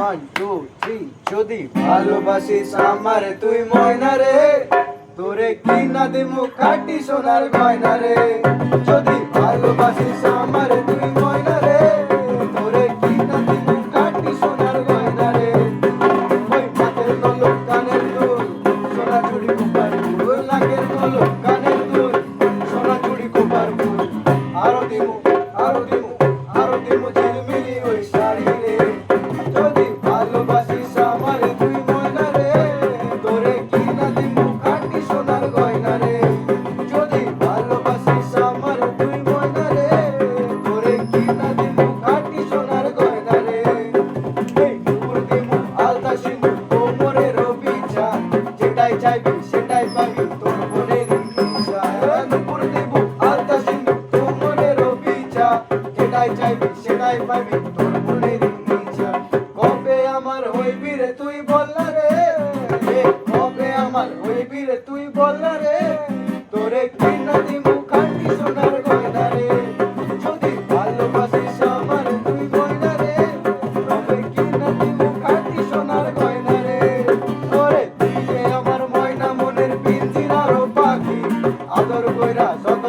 One two three যদি ভালোবাসিস আমার তুই ময়না রে, তোরে কি না দিমু খাটি সোনার গয়না রে। যদি ভালোবাসিস আমার তুই ময়না রে, তোরে কি না দিমু খাটি সোনার গয়না রে। ওই হাতের নলক কানের দুল, সোনা চুড়ি কুপার ফুল নাকের নলক কানের দুল, সোনা চুড়ি কুপার ফুল। আরও দিমু আরও দিমু আরও দিমু ঝিলমিলি ওই শাড়ি রে। চাইবি সেটাই পাবি তোর মনের উপর দিমু আলতা সেটাই পাবি। তোর মনের কবে আমার হইবি রে তুই বল রে? কবে আমার হইবি রে তুই বললা রে?